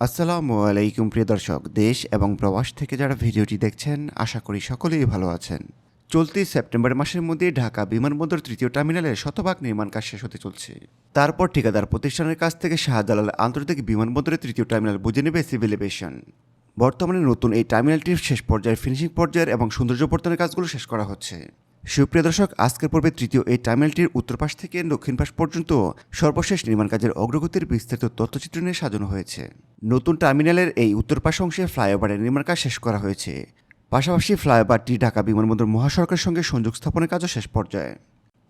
আসসালামু আলাইকুম, প্রিয় দর্শক। দেশ এবং প্রবাস থেকে যারা ভিডিওটি দেখছেন, আশা করি সকলেই ভালো আছেন। চলতি সেপ্টেম্বর মাসের মধ্যে ঢাকা বিমানবন্দর তৃতীয় টার্মিনালের শতভাগ নির্মাণ কাজ শেষ হতে চলছে। তারপর ঠিকাদার প্রতিষ্ঠানের কাছ থেকে শাহজালাল আন্তর্জাতিক বিমানবন্দরের তৃতীয় টার্মিনাল বুঝে নেবে সিভিল এভিয়েশন। বর্তমানে নতুন এই টার্মিনালটির শেষ পর্যায়ের ফিনিশিং পর্যায়ের এবং সৌন্দর্য সৌন্দর্যবর্ধনের কাজগুলো শেষ করা হচ্ছে। সুপ্রিয় দর্শক, আজকের পর্বে তৃতীয় এই টার্মিনালটির উত্তর পাশ থেকে দক্ষিণ পাশ পর্যন্ত সর্বশেষ নির্মাণ কাজের অগ্রগতির বিস্তারিত তথ্যচিত্র নিয়ে সাজানো হয়েছে। নতুন টার্মিনালের এই উত্তর পাশ অংশে ফ্লাইওভারের নির্মাণ কাজ শেষ করা হয়েছে। পাশাপাশি ফ্লাইওভারটি ঢাকা বিমানবন্দর মহাসড়কের সঙ্গে সংযোগ স্থাপনের কাজও শেষ পর্যায়ে।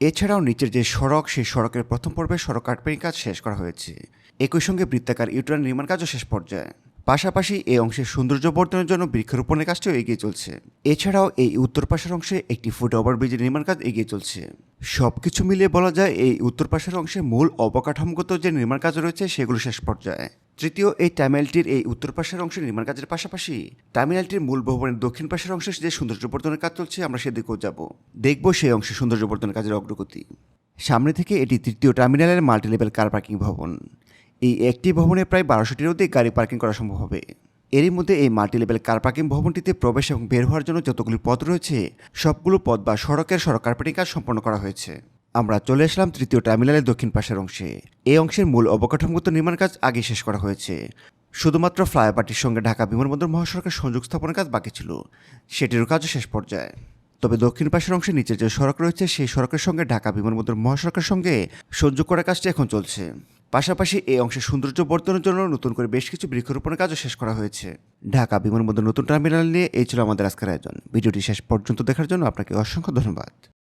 এছাড়াও নিচের যে সড়ক, সেই সড়কের প্রথম পর্বে সড়ক কাটপেরিং কাজ শেষ করা হয়েছে। একই সঙ্গে বৃত্তাকার ইউটার্ন নির্মাণ কাজও শেষ পর্যায়ে। পাশাপাশি এই অংশের সৌন্দর্য বর্ধনের জন্য বৃক্ষরোপণের কাজটিও এগিয়ে চলছে। এছাড়াও এই উত্তর পাশের অংশে একটি ফুট ওভারব্রিজের নির্মাণ কাজ এগিয়ে চলছে। সব কিছু মিলিয়ে বলা যায়, এই উত্তর পাশের অংশে মূল অবকাঠামোগত যে নির্মাণ কাজ রয়েছে সেগুলো শেষ পর্যায়ে। তৃতীয়, এই টার্মিনালটির এই উত্তর পাশের অংশের নির্মাণ কাজের পাশাপাশি টার্মিনালটির মূল ভবনের দক্ষিণ পাশের অংশে যে সৌন্দর্যবর্ধনের কাজ চলছে, আমরা সেদিকেও যাব। দেখব সেই অংশে সৌন্দর্যবর্ধনের কাজের অগ্রগতি। সামনে থেকে এটি তৃতীয় টার্মিনালের মাল্টি লেভেল কার পার্কিং ভবন। এই একটি ভবনে প্রায় বারোশোটির অধিক গাড়ি পার্কিং করা সম্ভব হবে। এরই মধ্যে এই মাল্টি লেভেল কার পার্কিং ভবনটিতে প্রবেশ এবং বের হওয়ার জন্য যতগুলি পথ রয়েছে, সবগুলো পথ বা সড়কের সড়ক কার্পেটিং কাজ সম্পন্ন করা হয়েছে। আমরা চলে আসলাম তৃতীয় টার্মিনালের দক্ষিণ পাশের অংশে। এই অংশের মূল অবকাঠামোগত নির্মাণ কাজ আগে শেষ করা হয়েছে। শুধুমাত্র ফ্লাইওভারটির সঙ্গে ঢাকা বিমানবন্দর মহাসড়কের সংযোগ স্থাপনের কাজ বাকি ছিল। সেটিরও কাজও শেষ পর্যায়ে। তবে দক্ষিণ পাশের অংশে নিচে যে সড়ক রয়েছে, সেই সড়কের সঙ্গে ঢাকা বিমানবন্দর মহাসড়কের সঙ্গে সংযোগ করার কাজটি এখন চলছে। পাশাপাশি এই অংশের সৌন্দর্য বর্ধনের জন্য নতুন করে বেশ কিছু বৃক্ষরোপণের কাজও শেষ করা হয়েছে। ঢাকা বিমানবন্দর নতুন টার্মিনাল নিয়ে এই ছিল আমাদের আজকের আয়োজন। ভিডিওটি শেষ পর্যন্ত দেখার জন্য আপনাকে অসংখ্য ধন্যবাদ।